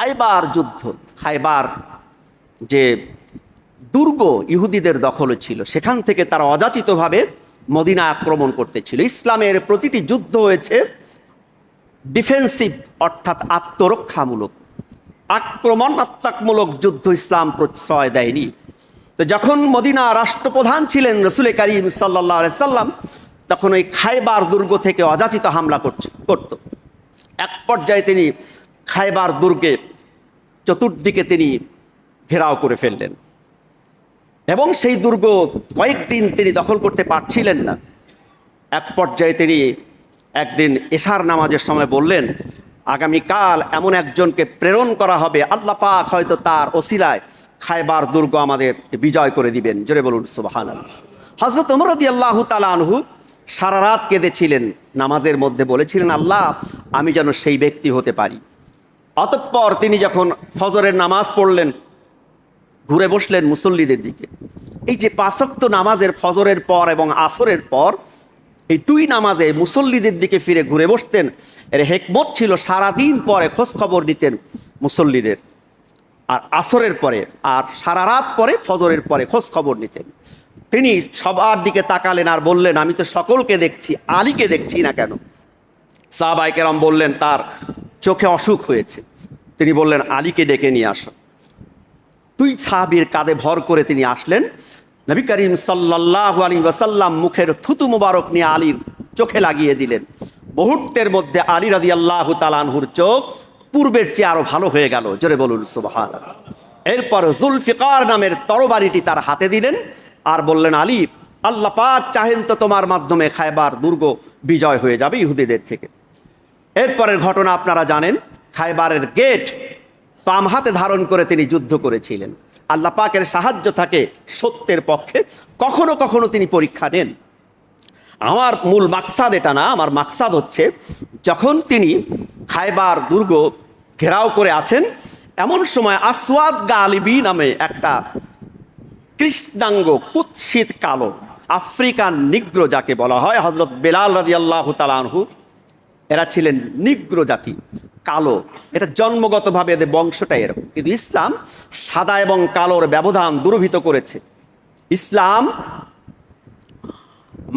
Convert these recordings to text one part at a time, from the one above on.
খাইবার যুদ্ধ, খাইবার যে দুর্গ ইহুদিদের দখলে ছিল, সেখান থেকে তারা অযাচিতভাবে মদিনা আক্রমণ করতেছিল। ইসলামের প্রতিটি যুদ্ধ হয়েছে ডিফেন্সিভ, অর্থাৎ আত্মরক্ষামূলক। আক্রমণাত্মকমূলক যুদ্ধ ইসলাম প্রশ্রয় দেয়নি। তো যখন মদিনা রাষ্ট্রপ্রধান ছিলেন রসুল করিম সাল্লাহ সাল্লাম, তখন ওই খাইবার দুর্গ থেকে অযাচিত হামলা করছে, করত। এক পর্যায়ে তিনি খাইবার দুর্গে চতুর্দিকে তিনি ঘেরাও করে ফেললেন। এবং সেই দুর্গ কয়েকদিন তিনি দখল করতে পারছিলেন না। এক পর্যায়ে তিনি একদিন এশার নামাজের সময় বললেন, আগামীকাল এমন একজনকে প্রেরণ করা হবে। আল্লাহ পাক হয়তো তার ওসিলায় খাইবার দুর্গ আমাদের বিজয় করে দিবেন। জোরে বলুন সুবাহান হজরত উমরদি আল্লাহ তালানহু সারা রাত কেঁদেছিলেন। নামাজের মধ্যে বলেছিলেন, আল্লাহ, আমি যেন সেই ব্যক্তি হতে পারি। অতঃপর তিনি যখন ফজরের নামাজ পড়লেন, ঘুরে বসলেন মুসল্লিদের দিকে। এই যে পাঁচক্ত নামাজের ফজরের পর এবং আসরের পর, এই দুই নামাজে মুসল্লিদের দিকে ফিরে ঘুরে বসতেন, এর হেকমত ছিল সারাদিন পরে খোঁজ খবর নিতেন মুসল্লিদের। আর আসরের পরে, আর সারা রাত পরে ফজরের পরে খোঁজ খবর নিতেন। তিনি সবার দিকে তাকালেন আর বললেন, আমি তো সকলকে দেখছি, আলীকে দেখছি না কেন? সাহবাইকেরাম বললেন, তার চোখে অসুখ হয়েছে। তিনি বললেন, আলীকে ডেকে নিয়ে আসো। তুই সাহাবির কাঁধে ভর করে তিনি আসলেন। নবী করিম সাল্লাহ আলী ওয়াসাল্লাম মুখের থুতু মুবারক নিয়ে আলীর চোখে লাগিয়ে দিলেন। মুহূর্তের মধ্যে আলী রাজি আল্লাহ তালানহুর চোখ পূর্বের চেয়ে আরও ভালো হয়ে গেল। জোরে বলুন সুবাহান এরপর জুলফিকার নামের তরবারিটি তার হাতে দিলেন আর বললেন, আলী, আল্লাহ পাক চাহেন তো তোমার মাধ্যমে খায়বার দুর্গ বিজয় হয়ে যাবে ইহুদিদের থেকে। এরপরের ঘটনা আপনারা জানেন, খাইবারের গেট বাম হাতে ধারণ করে তিনি যুদ্ধ করেছিলেন। আল্লাহ পাকের সাহায্য থাকে সত্যের পক্ষে, কখনো কখনো তিনি পরীক্ষা নেন। আমার মূল মাকসাদ এটা না, আমার মাকসাদ হচ্ছে যখন তিনি খাইবার দুর্গ ঘেরাও করে আছেন, এমন সময় আসওয়াদ গালিবি নামে একটা কৃষ্ণাঙ্গ, কুৎসিত কালো আফ্রিকান নিগ্র যাকে বলা হয় হজরত বেলাল রাজি আল্লাহ তালানহু এরা ছিলেন নিগ্র জাতি, কালো। এটা জন্মগতভাবে এদের বংশটাই এরকম। কিন্তু ইসলাম সাদা এবং কালোর ব্যবধান দূরভীত করেছে। ইসলাম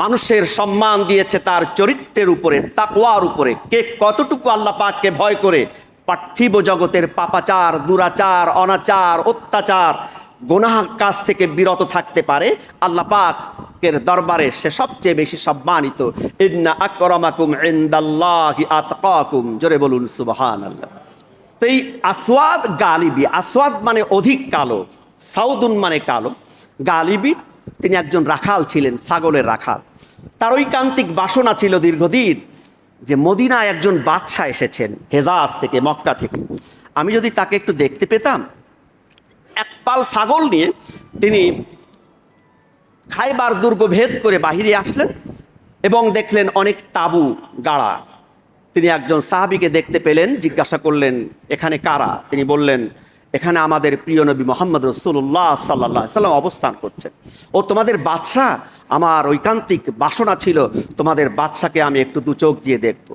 মানুষের সম্মান দিয়েছে তার চরিত্রের উপরে, তাকওয়ার উপরে। কে কতটুকু আল্লাহ পাককে ভয় করে? পার্থিব জগতের পাপাচার, দুরাচার, অনাচার, অত্যাচার গোনাহ কাজ থেকে বিরত থাকতে পারে। আল্লাহ পাকের দরবারে সে সবচেয়ে বেশি সম্মানিত। ইন্না আকরামাকুম ইনদাল্লাহি আতকাকুম। জোরে বলুন, সুবহানাল্লাহ। তো এই আসওয়াদ গালিবি, আসওয়াদ মানে অধিক কালো, সাউদুন মানে কালো। গালিবি, তিনি একজন রাখাল ছিলেন, ছাগলের রাখাল। তার ঐকান্তিক বাসনা ছিল দীর্ঘদিন যে মদিনায় একজন বাদশাহ এসেছেন, হেজাজ থেকে, মক্কা থেকে। আমি যদি তাকে একটু দেখতে পেতাম এক পাল ছাগল নিয়ে তিনি খাইবার দুর্গ ভেদ করে বাহিরে আসলেন এবং দেখলেন অনেক তাবু গাড়া। তিনি একজন সাহাবিকে দেখতে পেলেন, জিজ্ঞাসা করলেন, এখানে কারা? তিনি বললেন, এখানে আমাদের প্রিয় নবী মোহাম্মদ রসুল্লাহ সাল্লাহ সাল্লাম অবস্থান করছে। ও তোমাদের বাদশাহ? আমার ঐকান্তিক বাসনা ছিল তোমাদের বাদশাকে আমি একটু দু চোখ দিয়ে দেখব।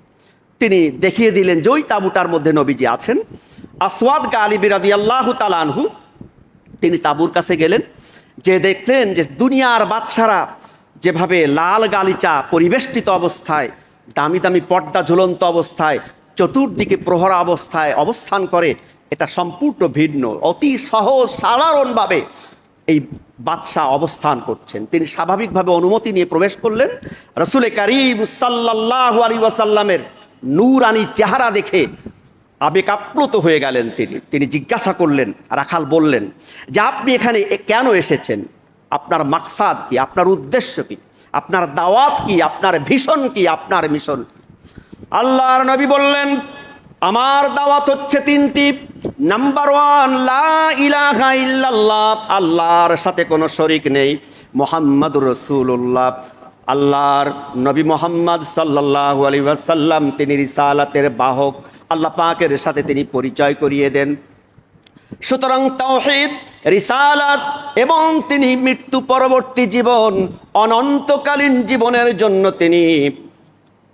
তিনি দেখিয়ে দিলেন যে ওই তাঁবুটার মধ্যে নবীজি আছেন। আসওয়াদ গালি বিরাদি আল্লাহ তালানহু তিনি তাঁবুর কাছে গেলেন, যে দেখলেন যে দুনিয়ার বাদশারা যেভাবে লাল গালিচা পরিবেষ্টিত অবস্থায়, দামি দামি পর্দা ঝুলন্ত অবস্থায়, চতুর্দিকে প্রহরা অবস্থায় অবস্থান করে, এটা সম্পূর্ণ ভিন্ন, অতি সহজ, সাধারণভাবে এই বাদশাহ অবস্থান করছেন। তিনি স্বাভাবিকভাবে অনুমতি নিয়ে প্রবেশ করলেন, রসুলে করিম সাল্লাহ আলী ওয়াসাল্লামের নূরানি চেহারা দেখে আবেগ আপ্লুত হয়ে গেলেন তিনি। তিনি জিজ্ঞাসা করলেন, রাখাল বললেন, যে আপনি এখানে কেন এসেছেন? আপনার মাকসাদ কি? আপনার উদ্দেশ্য কি? আপনার দাওয়াত কি? আপনার ভীষণ কি? আপনার মিশন কি? আল্লাহর নবী বললেন, আমার দাওয়াত হচ্ছে তিনটি। নাম্বার ওয়ান ইলাহা ইল্লাল্লাহ, আল্লাহর সাথে কোনো শরিক নেই মোহাম্মদ রসুল্লাহ আল্লাহর নবী মোহাম্মদ সাল্লাল্লাহু আলাইহি ওয়াসাল্লাম, তিনি রিসালাতের বাহক আল্লাহ পাকের সাথে তিনি পরিচয় করিয়ে দেন। সুতরাং তাওহিদ, রিসালাত এবং তিনি মৃত্যু পরবর্তী জীবন, অনন্তকালীন জীবনের জন্য তিনি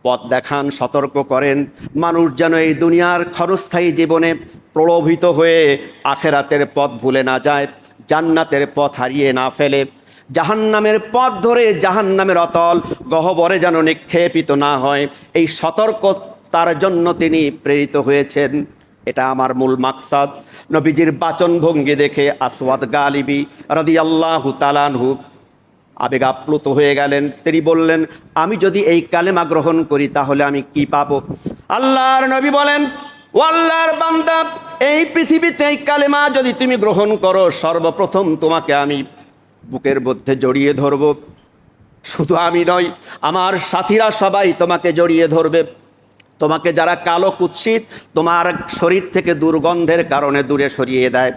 পথ দেখান, সতর্ক করেন। মানুষ যেন এই দুনিয়ার ক্ষণস্থায়ী জীবনে প্রলোভিত হয়ে আখেরাতের পথ ভুলে না যায়, জান্নাতের পথ হারিয়ে না ফেলে। জাহান্নামের পথ ধরে জাহান্নামের অতল, গহবরে যেন নিক্ষেপিত না হয়। এই সতর্কতার জন্য তিনি প্রেরিত হয়েছেন। এটা আমার মূল মাকসাদ। নবীজির বাচন ভঙ্গি দেখে আসওয়াদ গালিবি রাদি আল্লাহ তালানহু আবেগ আপ্লুত হয়ে গেলেন। তিনি বললেন, আমি যদি এই কালেমা গ্রহণ করি তাহলে আমি কি পাবো? আল্লাহর নবী বলেন, ও আল্লাহর এই পৃথিবীতে এই কালেমা যদি তুমি গ্রহণ করো, সর্বপ্রথম তোমাকে আমি বুকের মধ্যে জড়িয়ে ধরবো। শুধু আমি নই আমার সাথীরা সবাই তোমাকে জড়িয়ে ধরবে। তোমাকে যারা কালো কুৎসিত, তোমার শরীর থেকে দুর্গন্ধের কারণে দূরে সরিয়ে দেয়।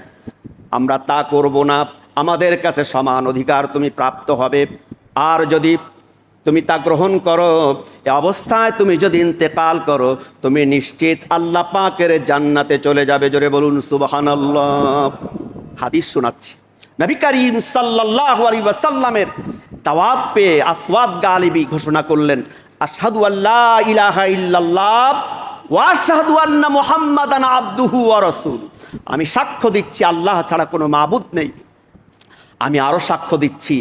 আমরা তা করব না। আমাদের কাছে সমান অধিকার তুমি প্রাপ্ত হবে। আর যদি তুমি তা গ্রহণ করো, এ অবস্থায় তুমি যদি ইন্তেকাল করো, তুমি নিশ্চিত আল্লাহ পাকের জান্নাতে চলে যাবে। জোরে বলুন, সুবহানাল্লাহ। হাদিস শোনাচ্ছি। নবী করিম সাল্লাল্লাহু আলাইহি ওয়াসাল্লামের দাওয়াত পেয়ে আসওয়াদ গালিবি ঘোষণা করলেন। আশহাদু আল্লাহ ইলাহা ইল্লাল্লাহ ওয়া আশহাদু আন্না মুহাম্মাদান আবদুহু ওয়া রাসূল। আমি সাক্ষ্য দিচ্ছি, আল্লাহ ছাড়া কোনো মাবুদ নেই। আমি আরও সাক্ষ্য দিচ্ছি,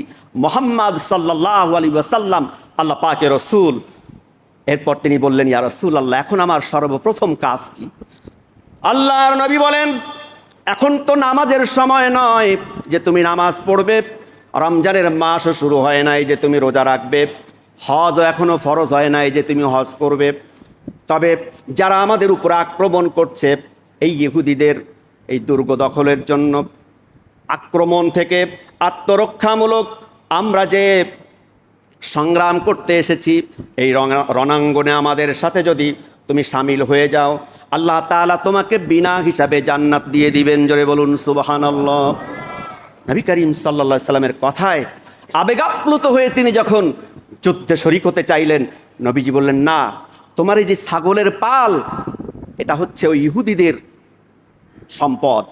মোহাম্মদ সাল্লাহ আলী ওয়াসাল্লাম, আল্লাহ পাকে রসুল। এরপর তিনি বললেন, ইয়া রসুল আল্লাহ এখন আমার সর্বপ্রথম কাজ কি? আল্লাহর নবী বলেন, এখন তো নামাজের সময় নয় যে তুমি নামাজ পড়বে, রমজানের মাসও শুরু হয় নাই যে তুমি রোজা রাখবে। হজও এখনও ফরজ হয় নাই যে তুমি হজ করবে। তবে যারা আমাদের উপর আক্রমণ করছে, এই ইহুদিদের এই দুর্গ দখলের জন্য আক্রমণ থেকে আত্মরক্ষামূলক আমরা যে সংগ্রাম করতে এসেছি, এই রণাঙ্গনে আমাদের সাথে যদি তুমি সামিল হয়ে যাও, আল্লাহ তাআলা তোমাকে বিনা হিসাবে জান্নাত দিয়ে দিবেন। জোরে বলুন, সুবহানাল্লাহ। নবী করিম সাল্লা সাল্লামের কথায় আবেগাপ্লুত হয়ে তিনি যখন যুদ্ধে শরিক হতে চাইলেন, নবীজি বললেন, না, তোমার এই যে ছাগলের পাল, এটা হচ্ছে ওই ইহুদিদের সম্পদ।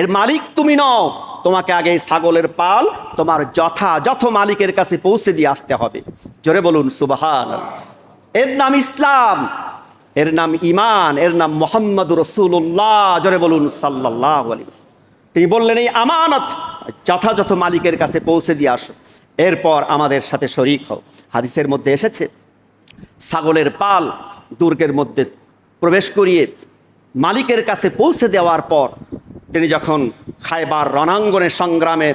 এর মালিক তুমি নও, তোমাকে আগে ছাগলের পাল তোমার যথাযথ মালিকের কাছে পৌঁছে দিয়ে আসতে হবে। জোরে বলুন সুবাহান এর নাম ইসলাম, এর নাম ইমান এর নাম মোহাম্মদ রসুল্লাহ জোরে বলুন সাল্লাহ তিনি বললেন, এই আমানত যথাযথ মালিকের কাছে পৌঁছে দিয়ে আসো। এরপর আমাদের সাথে শরিক হও। হাদিসের মধ্যে এসেছে, ছাগলের পাল দুর্গের মধ্যে প্রবেশ করিয়ে মালিকের কাছে পৌঁছে দেওয়ার পর তিনি যখন খাইবার রণাঙ্গনে সংগ্রামে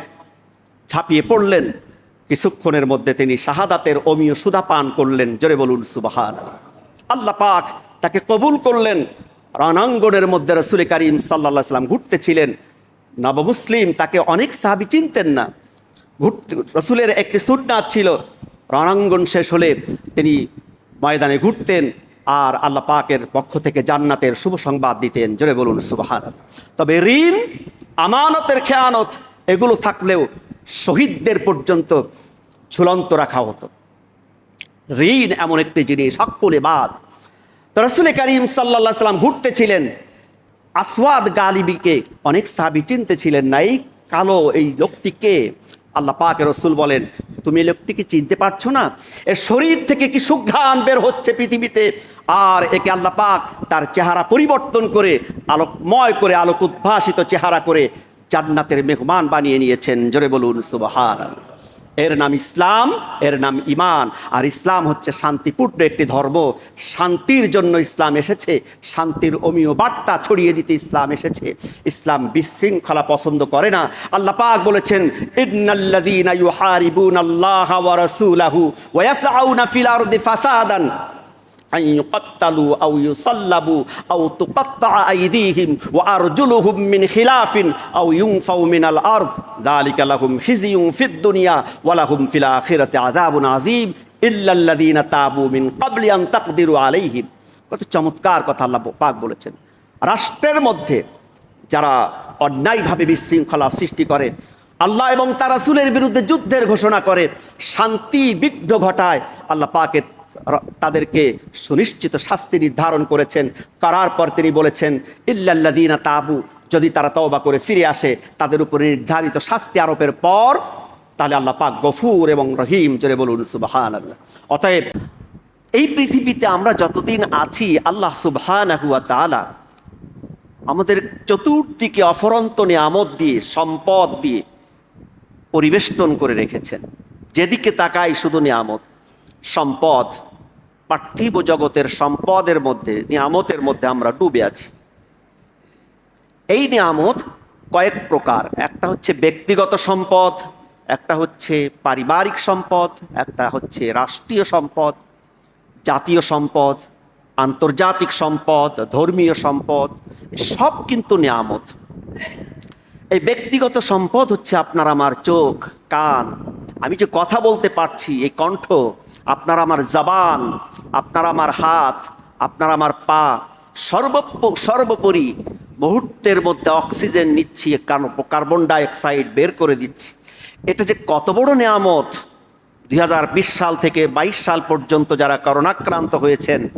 ঝাঁপিয়ে পড়লেন, কিছুক্ষণের মধ্যে তিনি শাহাদাতের অমীয় সুদা পান করলেন। জোরে বলুন সুবাহান আল্লাহ পাক তাকে কবুল করলেন। রণাঙ্গনের মধ্যে রসুল করিম সাল্লা সাল্লাম ঘুরতেছিলেন নবমুসলিম তাকে অনেক সাহাবি চিনতেন না। ঘুরতে রসুলের একটি সুটনাথ ছিল। রণাঙ্গন শেষ হলে তিনি ময়দানে ঘুরতেন আর আল্লাহ পাকের পক্ষ থেকে জান্নাতের শুভ সংবাদ দিতেন। জোরে বলুন সুবাহান তবে ঋণ, আমানতের খেয়ানত, এগুলো থাকলেও শহীদদের পর্যন্ত ঝুলন্ত রাখা হতো। ঋণ এমন একটি জিনিস সকলে বাদ। তো রসুল করিম সাল্লা সাল্লাম ঘুরতেছিলেন। আসওয়াদ গালিবিকে অনেক সাহাবি চিনতে ছিলেন না, এই কালো এই লোকটিকে আল্লাহ পাকে রসুল বলেন, তুমি লোকটিকে চিনতে পারছ না? এর শরীর থেকে কি সুঘ্রাণ বের হচ্ছে পৃথিবীতে? আর একে আল্লাহ পাক তার চেহারা পরিবর্তন করে, আলোকময় করে, আলোক উদ্ভাসিত চেহারা করে জান্নাতের মেহমান বানিয়ে নিয়েছেন। জোরে বলুন সুবাহান এর নাম ইসলাম, এর নাম ইমান আর ইসলাম হচ্ছে শান্তিপূর্ণ একটি ধর্ম। শান্তির জন্য ইসলাম এসেছে। শান্তির অমীয় বার্তা ছড়িয়ে দিতে ইসলাম এসেছে। ইসলাম বিশৃঙ্খলা পছন্দ করে না। আল্লাহ পাক বলেছেন, ইন্নাল্লাযীনা ইউহারিবুনাল্লাহা ওয়া রাসূলাহু ওয়া ইয়াসআউনা ফিল আরদি ফাসাদান। কত চমৎকার কথা আল্লাহ পাক বলেছেন। রাষ্ট্রের মধ্যে যারা অন্যায়ভাবে বিশৃঙ্খলা সৃষ্টি করে, আল্লাহ এবং তার রাসূলের বিরুদ্ধে যুদ্ধের ঘোষণা করে, শান্তি বিঘ্ন ঘটায়, আল্লাহ পাকে তাদেরকে সুনিশ্চিত শাস্তি নির্ধারণ করেছেন। করার পর তিনি বলেছেন ইল্লাল্লাদিনা তাবু, যদি তারা তওবা করে ফিরে আসে, তাদের উপরে নির্ধারিত শাস্তি আরোপের পর, তাহলে আল্লাহ পাক গফুর এবং রহিম, জোরে বলুন সুবাহান আল্লাহ অতএব, এই পৃথিবীতে আমরা যতদিন আছি, আল্লাহ সুবহান আমাদের চতুর্দিকে অফরন্ত নিয়ামত দিয়ে, সম্পদ দিয়ে পরিবেষ্টন করে রেখেছেন। যেদিকে তাকাই শুধু নিয়ামত। সম্পদ, পার্থিব জগতের সম্পদের মধ্যে, নিয়ামতের মধ্যে আমরা ডুবে আছি। এই নিয়ামত কয়েক প্রকার। একটা হচ্ছে ব্যক্তিগত সম্পদ, একটা হচ্ছে পারিবারিক সম্পদ, একটা হচ্ছে রাষ্ট্রীয় সম্পদ, জাতীয় সম্পদ, আন্তর্জাতিক সম্পদ, ধর্মীয় সম্পদ, সব কিন্তু নিয়ামত। এই ব্যক্তিগত সম্পদ হচ্ছে আপনার আমার চোখ, কান। আমি যে কথা বলতে পারছি, এই কণ্ঠ আপনার আমার জবান, আপনার আমার হাত, আপনার আমার পা সর্ব সর্বোপরি মুহূর্তের মধ্যে অক্সিজেন নিচ্ছি কার্ব- কার্বন ডাইঅক্সাইড বের করে দিচ্ছি। এটা যে কত বড় নিয়ামত! দুই হাজার বিশ সাল থেকে বাইশ সাল পর্যন্ত যারা করোনাক্রান্ত হয়েছেন,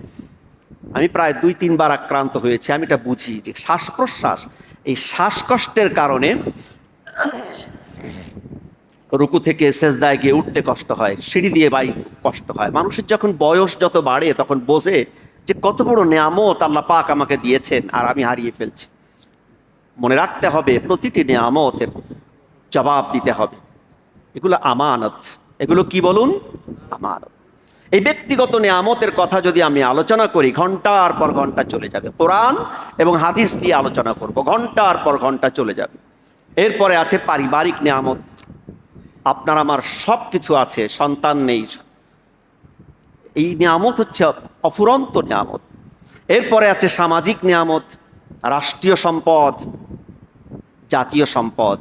আমি প্রায় দুই, তিনবার আক্রান্ত হয়েছি। আমি এটা বুঝি যে শ্বাস প্রশ্বাস এই শ্বাসকষ্টের কারণে রুকু থেকে সেজদায় গিয়ে উঠতে কষ্ট হয়, সিঁড়ি দিয়ে বাই কষ্ট হয়। মানুষের যখন বয়স যত বাড়ে, তখন বোঝে যে কত বড় নিয়ামত আল্লাহ পাক আমাকে দিয়েছেন আর আমি হারিয়ে ফেলছি। মনে রাখতে হবে, প্রতিটি নিয়ামতের জবাব দিতে হবে। এগুলো আমানত। এগুলো কি বলুন? আমানত। এই ব্যক্তিগত নিয়ামতের কথা যদি আমি আলোচনা করি, ঘণ্টার পর ঘণ্টা চলে যাবে। কোরআন এবং হাদিস দিয়ে আলোচনা করব, ঘণ্টার পর ঘণ্টা চলে যাবে। এরপরে আছে পারিবারিক নিয়ামত। আপনার আমার সব কিছু আছে, সন্তান নেই। এই নিয়ামত হচ্ছে অফুরন্ত নিয়ামত। এরপরে আছে সামাজিক নিয়ামত, রাষ্ট্রীয় সম্পদ, জাতীয় সম্পদ।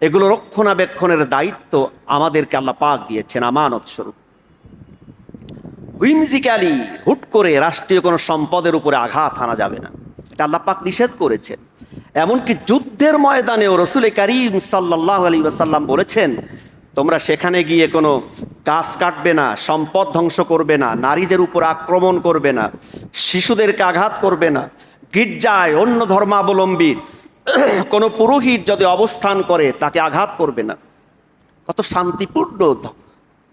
এগুলো রক্ষণাবেক্ষণের দায়িত্ব আমাদেরকে আল্লাহ পাক দিয়েছেন, আমানত স্বরূপ। হুইমজিক্যালি হুট করে রাষ্ট্রীয় কোনো সম্পদের উপরে আঘাত আনা যাবে না। এটা আল্লাহ পাক নিষেধ করেছেন। এমনকি যুদ্ধের ময়দানেও রসুল করিম সাল্লাহ আলী ওয়াসাল্লাম বলেছেন তোমরা সেখানে গিয়ে কোনো গাছ কাটবে না, সম্পদ ধ্বংস করবে না, নারীদের উপর আক্রমণ করবে না, শিশুদেরকে আঘাত করবে না, গির্জায় অন্য ধর্মাবলম্বী কোনো পুরোহিত যদি অবস্থান করে, তাকে আঘাত করবে না। কত শান্তিপূর্ণ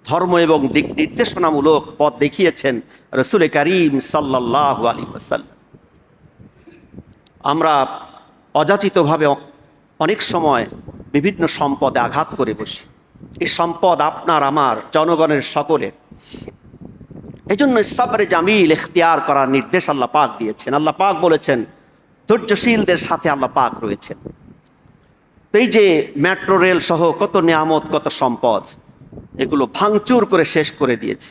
ধর্ম এবং দিক নির্দেশনামূলক পথ দেখিয়েছেন রসুল করিম সাল্লাহ আলী আমরা অযাচিতভাবে অনেক সময় বিভিন্ন সম্পদে আঘাত করে বসি। এই সম্পদ আপনার, আমার, জনগণের সকলের। এই জন্য সাবরে জামিল এখতিয়ার করার নির্দেশ আল্লাহ পাক দিয়েছেন। আল্লাহ পাক বলেছেন, ধৈর্যশীলদের সাথে আল্লাহ পাক রয়েছেন। এই যে মেট্রো, রেল সহ কত নিয়ামত, কত সম্পদ, এগুলো ভাঙচুর করে শেষ করে দিয়েছে।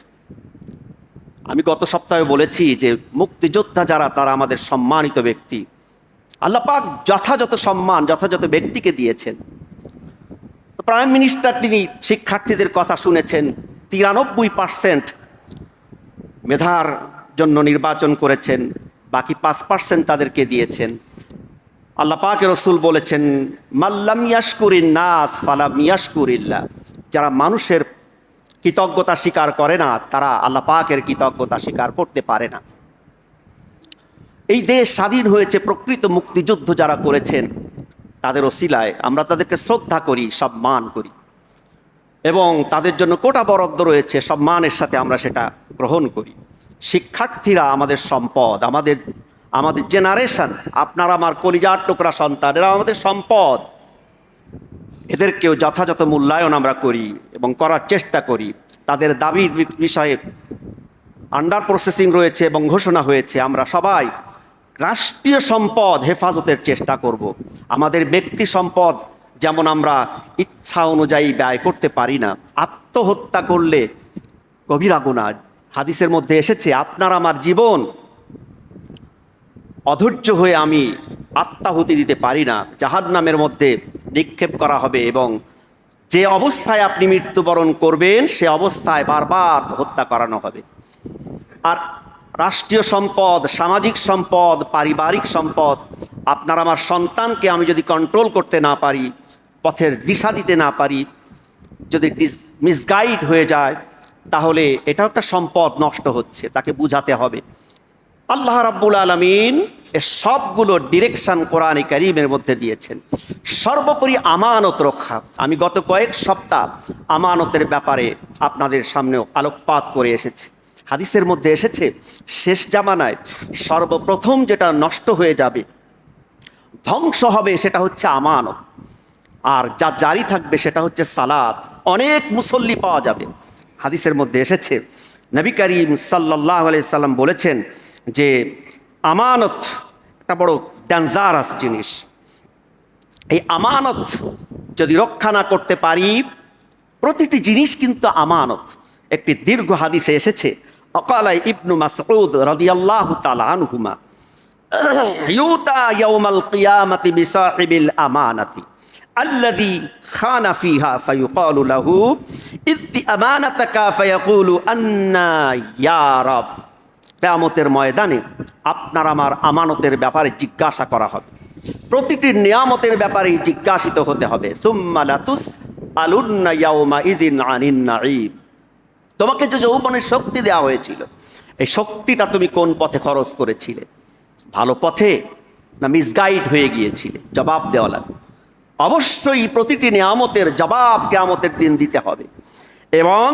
আমি গত সপ্তাহে বলেছি যে মুক্তিযোদ্ধা যারা, তারা আমাদের সম্মানিত ব্যক্তি। আল্লাহ পাক যথাযথ সম্মান, যথাযথ ব্যক্তিকে দিয়েছেন। প্রাইম মিনিস্টার তিনি শিক্ষার্থীদের কথা শুনেছেন। তিরানব্বই পার্সেন্ট মেধার জন্য নির্বাচন করেছেন, বাকি পাঁচ পার্সেন্ট তাদেরকে দিয়েছেন। আল্লাহ পাকে রসুল বলেছেন মাল্লাম ইয়াসকুরিন নাস ফালাম ইয়াসকুরিল্লা যারা মানুষের কৃতজ্ঞতা স্বীকার করে না, তারা আল্লাহ পাকের কৃতজ্ঞতা স্বীকার করতে পারে না। এই দেশ স্বাধীন হয়েছে প্রকৃত মুক্তিযুদ্ধ যারা করেছেন তাদের ওসিলায় আমরা তাদেরকে শ্রদ্ধা করি, সম্মান করি। এবং তাদের জন্য কোটা বরাদ্দ রয়েছে, সম্মানের সাথে আমরা সেটা গ্রহণ করি। শিক্ষার্থীরা আমাদের সম্পদ, আমাদের আমাদের জেনারেশন আপনার আমার কলিজার টুকরা সন্তান, এরা আমাদের সম্পদ। এদেরকেও যথাযথ মূল্যায়ন আমরা করি এবং করার চেষ্টা করি। তাদের দাবির বি- বিষয়ে আন্ডার প্রসেসিং রয়েছে এবং ঘোষণা হয়েছে, আমরা সবাই রাষ্ট্রীয় সম্পদ হেফাজতের চেষ্টা করব। আমাদের ব্যক্তি সম্পদ যেমন আমরা ইচ্ছা অনুযায়ী ব্যয় করতে পারি না, আত্মহত্যা করলে গভীরা গুণা হাদিসের মধ্যে এসেছে, আপনার আমার জীবন অধৈর্য হয়ে আমি আত্মাহুতি দিতে পারি না। জাহাদ নামের মধ্যে নিক্ষেপ করা হবে এবং যে অবস্থায় আপনি মৃত্যুবরণ করবেন, সে অবস্থায় বারবার হত্যা করানো হবে। আর রাষ্ট্রীয় সম্পদ, সামাজিক সম্পদ, পারিবারিক সম্পদ, আপনার আমার সন্তানকে আমি যদি কন্ট্রোল করতে না পারি, পথের দিশা দিতে না পারি, যদি মিসগাইড হয়ে যায়, তাহলে এটাও একটা সম্পদ নষ্ট হচ্ছে, তাকে বুঝাতে হবে। আল্লাহ রাব্বুল আলমিন এ সবগুলো ডিরেকশন কোরআন করিমের মধ্যে দিয়েছেন। সর্বোপরি আমানত রক্ষা। আমি গত কয়েক সপ্তাহ আমানতের ব্যাপারে আপনাদের সামনেও আলোকপাত করে এসেছি। হাদিসের মধ্যে এসেছে, শেষ জামানায় সর্বপ্রথম যেটা নষ্ট হয়ে যাবে, ধ্বংস হবে সেটা হচ্ছে আমানত। আর যা জারি থাকবে সেটা হচ্ছে সালাদ অনেক মুসল্লি পাওয়া যাবে। হাদিসের মধ্যে এসেছে, নবী করিম সাল্লাহ সাল্লাম বলেছেন যে আমানত একটা বড় ডেঞ্জারাস জিনিস। এই আমানত যদি রক্ষা না করতে পারি, প্রতিটি জিনিস কিন্তু আমানত। একটি দীর্ঘ হাদিসে এসেছে অকাল ইবনু মাসউদ রাদিয়াল্লাহু তাআলা আনহুমা, ইউতা ইয়াউমাল কিয়ামাতি বিসাহিবিল আমানাতি, আল্লাযী খানা ফিহা ফায়ুকালু লাহু ইযদি আমানাতাকা ফায়াকুলু আন্না ইয়া রাব। কেয়ামতের আপনার আমার আমানতের ব্যাপারে জিজ্ঞাসা করা হবে। প্রতিটি নিয়ামতের ব্যাপারে জিজ্ঞাসিত হতে হবে। সুম্মালাতুস আলুন্না ইয়াউমা ইযিন আনিন নাঈম। তোমাকে যে যৌবনের শক্তি দেওয়া হয়েছিল, এই শক্তিটা তুমি কোন পথে খরচ করেছিলে? ভালো পথে না মিসগাইড হয়ে গিয়েছিলে? জবাব দেওয়া লাগবে। অবশ্যই প্রতিটি নিয়ামতের জবাব কেয়ামতের দিন দিতে হবে। এবং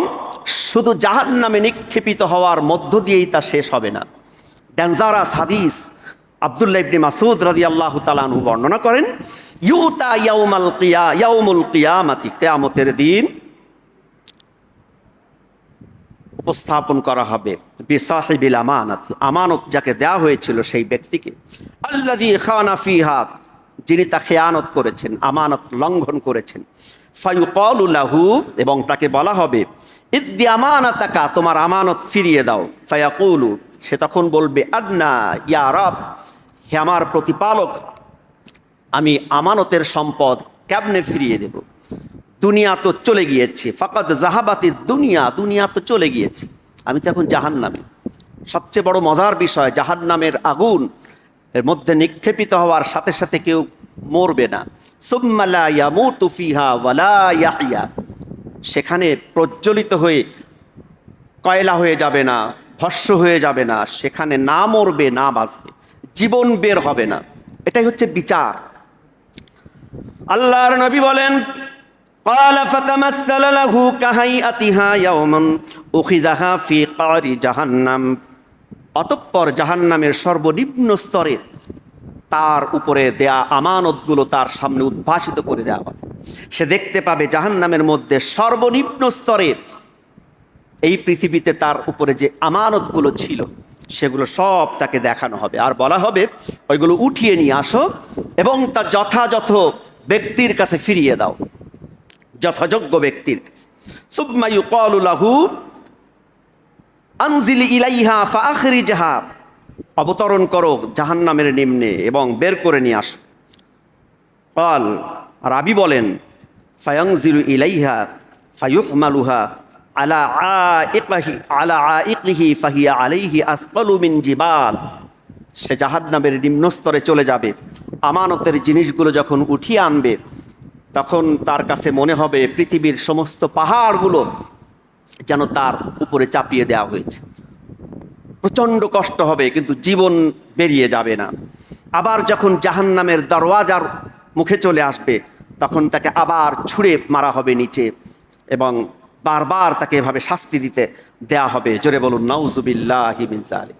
শুধু জাহান নামে নিক্ষেপিত হওয়ার মধ্য দিয়েই তা শেষ হবে না। ড্যানজারাস হাদিস আবদুল্লাহ ইবনে মাসুদ রাজি আল্লাহ তালানহু বর্ণনা করেন, ইউতা ইয়াউমাল কিয়া, ইয়াউমুল কিয়ামাতি কেয়ামতের দিন উপস্থাপন করা হবে। বিসাহিবিল আমানত আমানত যাকে দেয়া হয়েছিল সেই ব্যক্তিকে। আল্লাদি খানা ফিহা, যিনি তা খেয়ানত করেছেন, আমানত লঙ্ঘন করেছেন। ফায়ুকলুল্লাহু এবং তাকে বলা হবে, ইদ্দি আমানাতাকা, তোমার আমানত ফিরিয়ে দাও। ফায়াকুলু, সে তখন বলবে, আদনা, ইয়া রব, হে আমার প্রতিপালক, আমি আমানতের সম্পদ কেমনে ফিরিয়ে দেব? দুনিয়া তো চলে গিয়েছে। ফাকাত জাহাবাতির দুনিয়া দুনিয়া তো চলে গিয়েছে। আমি তো এখন জাহান নামে সবচেয়ে বড় মজার বিষয় জাহান নামের আগুন এর মধ্যে নিক্ষেপিত হওয়ার সাথে সাথে কেউ মরবে না। সেখানে প্রজ্বলিত হয়ে কয়লা হয়ে যাবে না, ভস্য হয়ে যাবে না, সেখানে না মরবে, না বাঁচবে। জীবন বের হবে না। এটাই হচ্ছে বিচার। আল্লাহর নবী বলেন قال فتمثل له كهيئتها يوما أخذها في قعر جهنم অতঃপর জাহান্নামের সর্বনিম্ন স্তরে তার উপরে দেয়া আমানতগুলো তার সামনে উদ্ভাসিত করে দেওয়া হবে সে দেখতে পাবে জাহান্নামের মধ্যে সর্বনিম্ন স্তরে এই পৃথিবীতে তার উপরে যে আমানতগুলো ছিল সেগুলো সব তাকে দেখানো হবে আর বলা হবে ওইগুলো উঠিয়ে নিয়ে আসো এবং তা যথাযথ ব্যক্তির কাছে ফিরিয়ে দাও যথাযোগ্য ব্যক্তির। কাছে সুম্মা ইউকালু লাহু, আনজিল ইলাইহা ফাআখরিজহা, অবতরণ করো জাহান্নামের নিম্নে এবং বের করে নিয়ে আস। কল আর আবি বলেন ফায়াংজিলু ইলাইহা ফায়ুহমালুহা আলা আইকিহি আলা আইকিহি ফাহিয়া আলাইহি মিন জিবাল। সে জাহান্নামের নিম্ন স্তরে চলে যাবে। আমানতের জিনিসগুলো যখন উঠিয়ে আনবে তখন তার কাছে মনে হবে পৃথিবীর সমস্ত পাহাড়গুলো যেন তার উপরে চাপিয়ে দেওয়া হয়েছে। প্রচণ্ড কষ্ট হবে, কিন্তু জীবন বেরিয়ে যাবে না। আবার যখন জাহান্নামের দরওয়াজার মুখে চলে আসবে, তখন তাকে আবার ছুঁড়ে মারা হবে নিচে এবং বারবার তাকে এভাবে শাস্তি দিতে দেয়া হবে। জোরে বলুন, নাউজুবিল্লাহ জালিম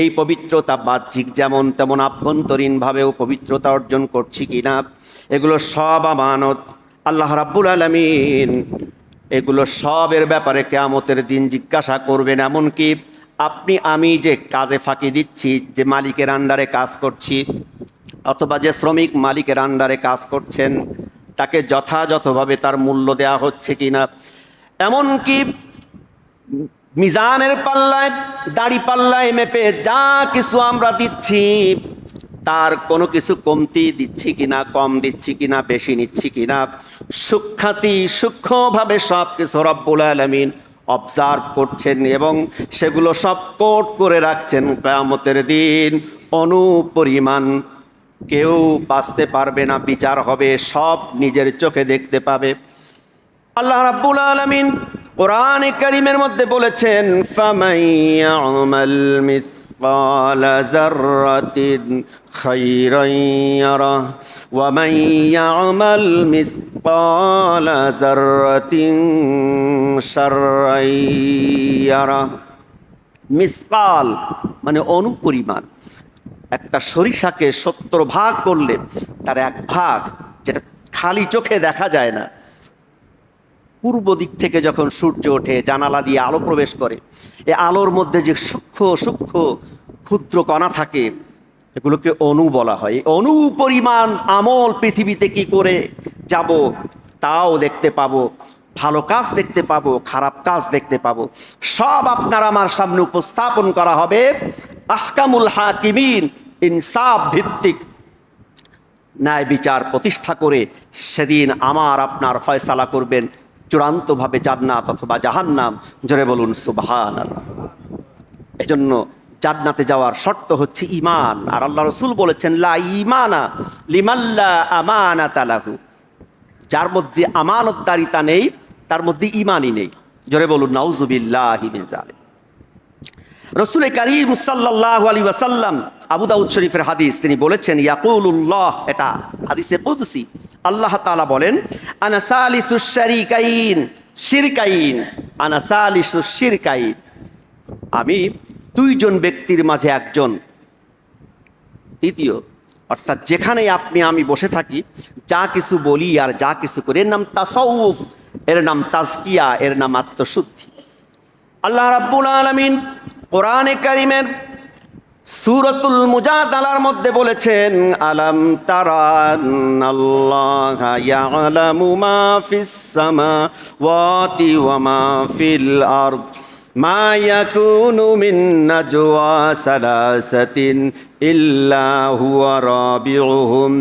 এই পবিত্রতা বাহ্যিক যেমন তেমন আভ্যন্তরীণভাবেও পবিত্রতা অর্জন করছি কিনা, এগুলো সব আমানত আল্লাহ রাব্বুল আলমিন। এগুলো সবের ব্যাপারে কেয়ামতের দিন জিজ্ঞাসা করবেন, এমনকি আপনি, আমি যে কাজে ফাঁকি দিচ্ছি, যে মালিকের আন্ডারে কাজ করছি, অথবা যে শ্রমিক মালিকের আন্ডারে কাজ করছেন, তাকে যথাযথভাবে তার মূল্য দেওয়া হচ্ছে কিনা, এমনকি মিজানের পাল্লায়, দাড়ি পাল্লায় মেপে যা কিছু আমরা দিচ্ছি, তার কোনো কিছু কমতি দিচ্ছি কিনা, কম দিচ্ছি কিনা, বেশি নিচ্ছি কিনা, সুখ্যাতি সূক্ষ্মভাবে সব কিছু রব্বুল আলমিন অবজার্ভ করছেন এবং সেগুলো সব কোট করে রাখছেন কেয়ামতের দিন। অনুপরিমাণ কেউ বাঁচতে পারবে না, বিচার হবে, সব নিজের চোখে দেখতে পাবে। আল্লাহ রাব্বুল আলামিন কোরআন কারীমের মধ্যে বলেছেন ফামাইয়ামাল মিসকাল খাইরান ইয়ারা ওয়া মান ইয়ামাল মিসকাল যাররাতিন শাররান ইয়ারা। মিসকাল মানে অনুপরিমাণ। একটা সরিষাকে সত্তর ভাগ করলে তার এক ভাগ, যেটা খালি চোখে দেখা যায় না পূর্ব দিক থেকে যখন সূর্য ওঠে, জানালা দিয়ে আলো প্রবেশ করে, এ আলোর মধ্যে যে সূক্ষ্ম সূক্ষ্ম ক্ষুদ্র কণা থাকে, এগুলোকে অণু বলা হয়। অণু পরিমাণ আমল পৃথিবীতে কি করে যাব, তাও দেখতে পাবো, ভালো কাজ দেখতে পাবো, খারাপ কাজ দেখতে পাবো। সব আপনার আমার সামনে উপস্থাপন করা হবে, আহকামুল হাকিমিন, ইনসাফ ভিত্তিক ন্যায় বিচার প্রতিষ্ঠা করে সেদিন আমার আপনার ফয়সালা করবেন। চূড়ান্তভাবে জান্নাত অথবা জাহান্নাম। জোরে বলুন সুবহান এজন্য জান্নাতে যাওয়ার শর্ত হচ্ছে ইমান আর আল্লাহ রসুল বলেছেন, লা ইমানা লিমাল্লা আমানা তালাহু যার মধ্যে আমানতদারিতা নেই, তার মধ্যে ইমানই নেই। জোরে বলুন, নাউজুবিল্লাহ রসুল করিম সাল্লাহ আলী ওয়াসাল্লাম আবু দাউদ শরীফের হাদিস, তিনি বলেছেন, ইয়াকুলুল্লাহ এটা হাদিসে কুদসি আল্লাহ তাআলা বলেন, আনা সালিসুশ শিরকাইন আনা সালিসুশ শিরকাইন আমি দুইজন ব্যক্তির মাঝে একজন। তৃতীয়, অর্থাৎ যেখানে আপনি, আমি বসে থাকি, যা কিছু বলি আর যা কিছু করি, এর নাম তাসাউফ, এর নাম তাজকিয়া, এর নাম আত্মশুদ্ধি। আল্লাহ রাব্বুল আলামিন কোরআনে কারিমের সুরতুল মুজাদালার মধ্যে বলেছেন আলাম তারা মা ইয়াকুনু মিন নাজওয়া সালাসাতিন ইল্লা হুয়া রাবিউহুম,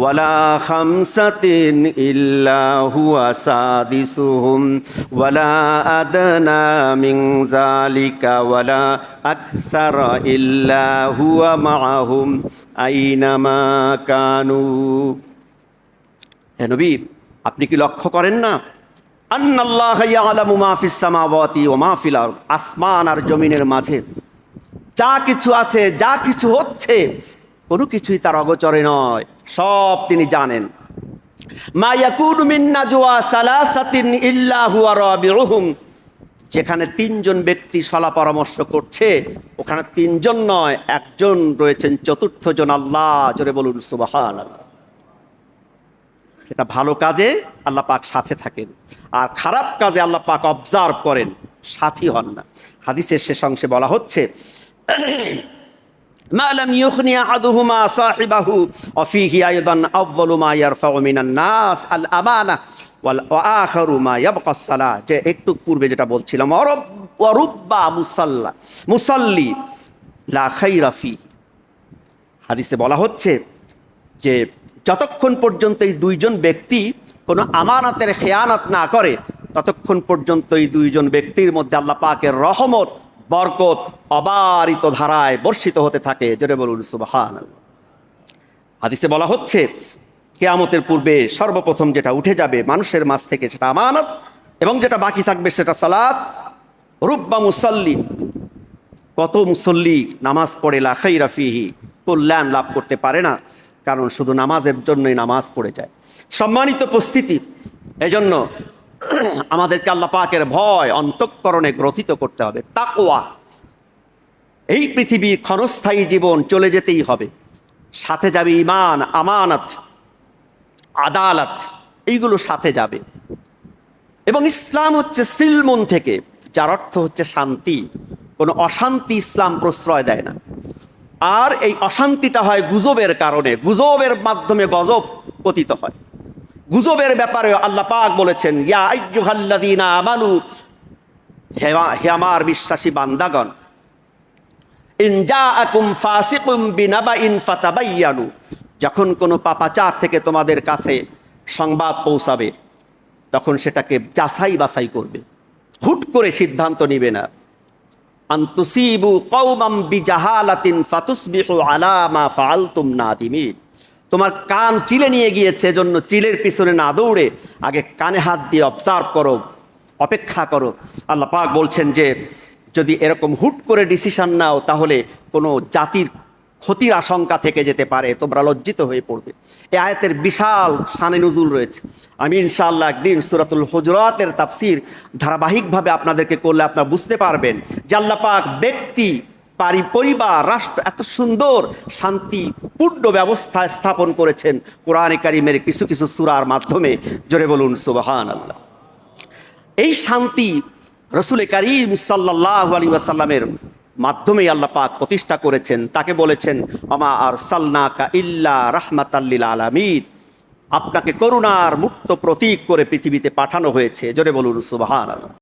ওয়ালা খামসাতিন ইল্লা হুয়া সাদিসুহুম, ওয়ালা আদনা মিন যালিকা, ওয়ালা আকসার ইল্লা হুয়া মাআহুম আইনামা কানু। হে নবী, আপনি কি লক্ষ্য করেন না আসমান আর জমিনের মাঝে যা কিছু আছে, যা কিছু হচ্ছে, কোনো কিছুই তার অগোচরে নয়। সব তিনি জানেন। যেখানে তিনজন ব্যক্তি সলা পরামর্শ করছে, ওখানে তিনজন নয়, একজন রয়েছেন চতুর্থ জন আল্লাহ, জোরে বলুন, সুবহানাল্লাহ। এটা ভালো কাজে আল্লাহ পাক সাথে থাকেন। আর খারাপ কাজে আল্লাহ পাক অবজার্ভ করেন, সাথী হন না। হাদিসের শেষ অংশে বলা হচ্ছে যে একটু পূর্বে যেটা বলছিলাম অরব্বা মুসাল্লা, মুসল্লি লাখাই রাফি হাদিসে বলা হচ্ছে যে যতক্ষণ পর্যন্ত এই দুইজন ব্যক্তি কোনো আমানাতের খেয়ানত না করে, ততক্ষণ পর্যন্ত এই দুইজন ব্যক্তির মধ্যে আল্লাহ পাকের রহমত, বরকত অবারিত ধারায় বর্ষিত হতে থাকে। জোরে বলুন সুবাহান হাদিসে বলা হচ্ছে, কেয়ামতের পূর্বে সর্বপ্রথম যেটা উঠে যাবে মানুষের মাঝ থেকে সেটা আমানত, এবং যেটা বাকি থাকবে সেটা সালাত। রুব্বা মুসল্লি, কত মুসল্লি নামাজ পড়ে লাখাই রাফিহি কল্যাণ লাভ করতে পারে না। কারণ শুধু নামাজের জন্যই নামাজ পড়ে যায়। সম্মানিত উপস্থিতি, এজন্য আমাদেরকে আল্লাহ পাকের ভয় অন্তঃকরণে গ্রথিত করতে হবে। তাকোয়া এই পৃথিবীর ক্ষণস্থায়ী জীবন চলে যেতেই হবে। সাথে যাবে ইমান আমানত, আদালত, এইগুলো সাথে যাবে। এবং ইসলাম হচ্ছে সিলমন থেকে, যার অর্থ হচ্ছে শান্তি। কোনো অশান্তি ইসলাম প্রশ্রয় দেয় না। আর এই অশান্তিটা হয় গুজবের কারণে। গুজবের মাধ্যমে গজব পতিত হয়। গুজবের ব্যাপারে আল্লাহ পাক বলেছেন আমানু হে আমার বিশ্বাসী বান্দাগণ যখন কোনো পাপাচার থেকে তোমাদের কাছে সংবাদ পৌঁছাবে, তখন সেটাকে যাচাই বাছাই করবে। হুট করে সিদ্ধান্ত নিবে না। আন্তুসিবু কৌমাম বিজাহালাতিন ফাতুসবিহু আলামা ফালতুম নাদিমিন। তোমার কান চিলে নিয়ে গিয়েছে জন্য চিলের পিছনে না দৌড়ে আগে কানে হাত দিয়ে অবজার্ভ করো, অপেক্ষা করো। আল্লাহ পাক বলছেন যে, যদি এরকম হুট করে ডিসিশন নাও, তাহলে কোনো জাতির ক্ষতির আশঙ্কা থেকে যেতে পারে, তোমরা লজ্জিত হয়ে পড়বে। এ আয়াতের বিশাল সানে নজুল রয়েছে। আমি ইনশাআল্লাহ একদিন সুরাতুল হুজরাতের তাফসির ধারাবাহিকভাবে আপনাদেরকে করলে আপনারা বুঝতে পারবেন জাল্লাপাক ব্যক্তি, পারি, পরিবার, রাষ্ট্র এত সুন্দর, শান্তিপূর্ণ ব্যবস্থা স্থাপন করেছেন কোরআনে কারিমের কিছু কিছু সুরার মাধ্যমে। জোরে বলুন সুবাহান আল্লাহ এই শান্তি রসুল করিম সাল্লাহ আলী ওয়াসাল্লামের মাধ্যমেই আল্লাহ পাক প্রতিষ্ঠা করেছেন। তাকে বলেছেন আমা আর সাল্লাকা ইল্লা রাহমাতাল্লিল আলামিন। আপনাকে করুণার মুক্ত প্রতীক করে পৃথিবীতে পাঠানো হয়েছে। জোরে বলুন সুবাহান